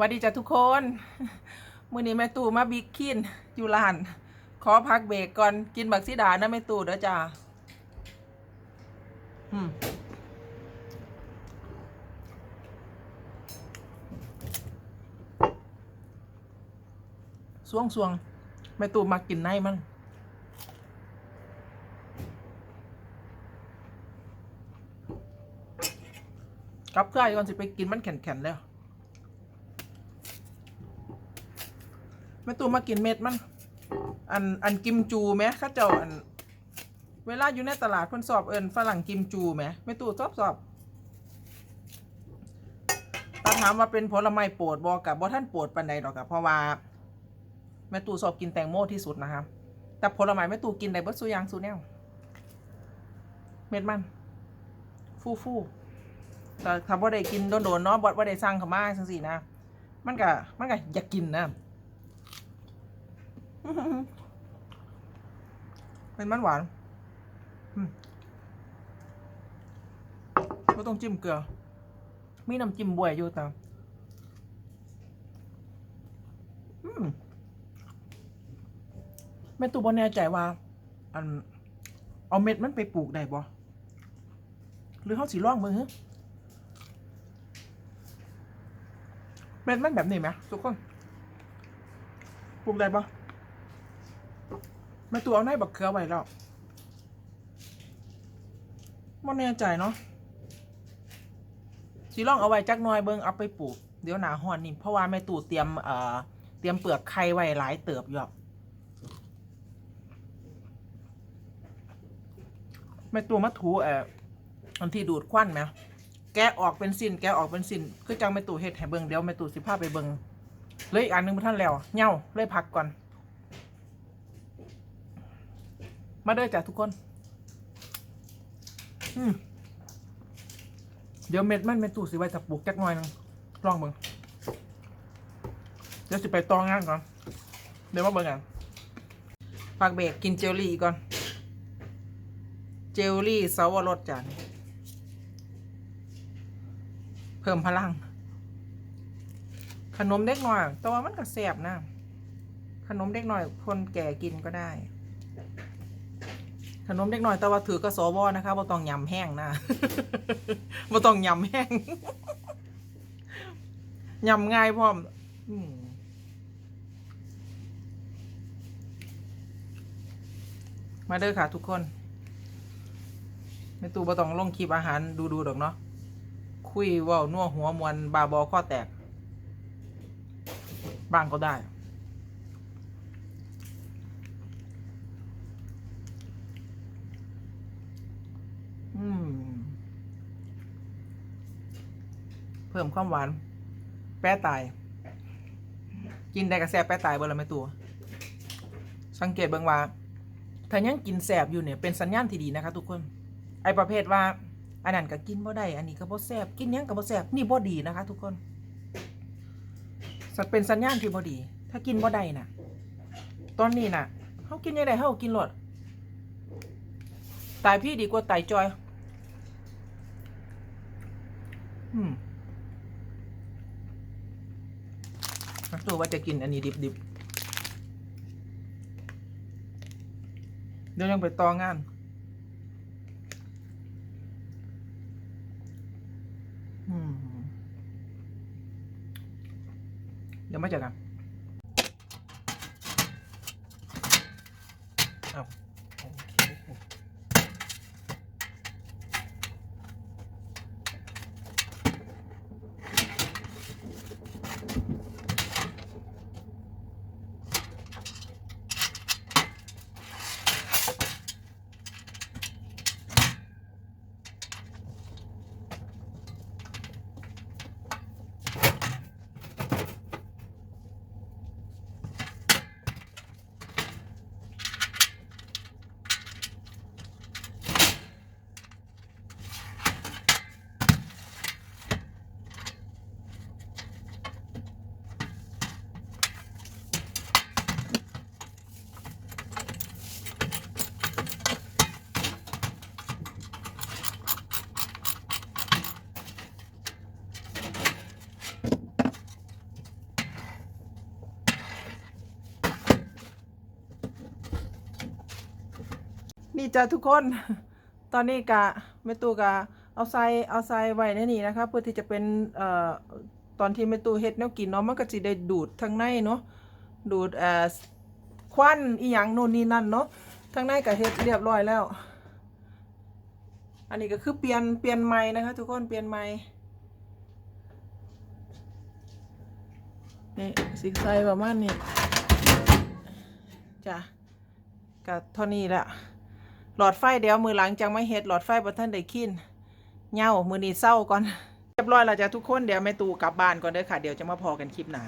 วัสดีจ้ะทุกคนมื้อนี้แม่ตู่มาบิ๊กคินอยู่ร้าน ขอพักเบรกก่อนกินบักซิดานะแม่ตู่เด้อจ้าอืมสวงสวงแม่ตู่มากินในมันกลับเครื่องก่อนสิไปกินมันแข็งๆแล้ว แม่ตู่มากินเม็ดมัน อันอันกิมจูไหมข้าเจ้าอัน เวลาอยู่ในตลาดเพิ่นสอบเอิญฝรั่งกิมจูไหมแม่ตู่สอบสอบตาถามว่าเป็นผลไม้โปรดบอกับบ่ท่านโปรดปานใดดอกกับเพราะว่าแม่ตู่สอบกินแตงโมที่สุดนะครับแต่ผลไม้แม่ตู่กินได้บิดสุยางสุแนวเม็ดมัน ฟูฟูๆแต่ถ้าบ่ได้กินโดนๆเนาะบ่บ่ได้สั่งเขามาจังซี่นะ มันก็มันก็อยากกินนะ เป็นมันหวานอืมบ่ต้องจิ้มเกลือ มีน้ำจิ้มบวยอยู่แต่อืมแม่ตู่บ่แน่ใจว่า อัน เอาเม็ดมันไปปลูกได้บ่หรือเฮาสิลองเบิ่งฮะเม็ดมันแบบนี้ไหมทุกคน ปลูกได้ป แมตัวเอาในบักเขือไว้แล้วไม่แน่ใจเนาะสีลองเอาไว้จักหน่อยเบิ่งเอาไปปลูก เดี๋ยวหนาหอนนี่เพราะว่าแม่ตู่เตรียมเอ่อเตรียมเปลือกไข่ไว้หลายเติบอยู่แม่ตู่มาถูเอ่ออันที่ดูดควันไหมแกะออกเป็นสินแกะออกเป็นสินคือจังแม่ตู่เฮ็ดให้เบิ่งเดี๋ยวแม่ตู่สิพาไปเบิ่งเลยอีกอันหนึงบ่ทันแล้วเหย่าเลยพักก่อน มาเด้จ้ะทุกคน เดี๋ยวเม็ดมันแม่ตู่สิไว้ถ้าปลูกจักหน่อยหนึงลองเบิ่งเดี๋ยวสิไปตองงานก่อน เดี๋ยวมาเบิ่งกันพักเบรกกินเจลลี่ก่อน เจลลี่สาวรสจ้ะนี่เพิ่มพลัง ขนมเด็กหน่อยแต่ว่ามันก็แสบนะ ขนมเด็กหน่อยคนแก่กินก็ได้ ขนมเด็กหน่อยแต่ว่าถือกระสอบอนะคะบ่ต้องยำแห้งนะบ่ต้องยำแห้งยำง่ายพร้อมมาเด้อค่ะทุกคนไม่ตู่บ่ต้องลงคลิปอาหารดูๆดอกเนาะคุยว่านัวหัวมวนบาบอข้อแตก บ้างก็ได้ เพิ่มความหวาน แป้ตาย กินได้กระแสแป้ตายเบอร์ละไม่ตัว สังเกตเบิ่งว่าถ้ายังกินแสบอยู่เนี่ยเป็นสัญญาณที่ดีนะคะทุกคน ไอประเภทว่า อันนั้นก็กินบ่ได้ อันนี้ก็บ่แซบกินยังก็บ่แซบนี่บ่ดีนะคะ ทุกคนสัเป็นสัญญาณที่บ่ดี ถ้ากินบ่ได้น่ะ ตอนนี้น่ะเฮากินยังไงเฮากินรดตายพี่ดีกว่าตายจอย อืมตัวว่าจะกินอันนี้ดิบๆเดี๋ยวยังไปต่องาน เดี๋ยวมาเจอกันเอา จ้ะทุกคน ตอนนี้กะแม่ตู้กะเอาใส่เอาใส่ไว้ในนี่นะคะ เพื่อที่จะเป็นเอ่อตอนที่แม่ตู้เฮ็ดแนวกินเนาะมันก็สิได้ดูดทั้งในเนาะดูดเอ่อควันอีหยังโน่นนี่นั่นเนาะทั้งในก็เฮ็ดเรียบร้อยแล้ว อันนี้ก็คือเปลี่ยนเปลี่ยนไม้นะคะ ทุกคนเปลี่ยนไม้นี่สิใส่ประมาณนี้จ้ะก็เท่านี้แหละ หลอดไฟเดี๋ยวมือหลังจังไม่เฮ็ดหลอดไฟบ่ทันได้คินเหย้ามือนี้เศร้าก่อนเรียบร้อยแล้วจ้ะทุกคนเดี๋ยวแม่ตูกลับบ้านก่อนเด้อค่ะเดี๋ยวจะมาพอกันคลิปหน้า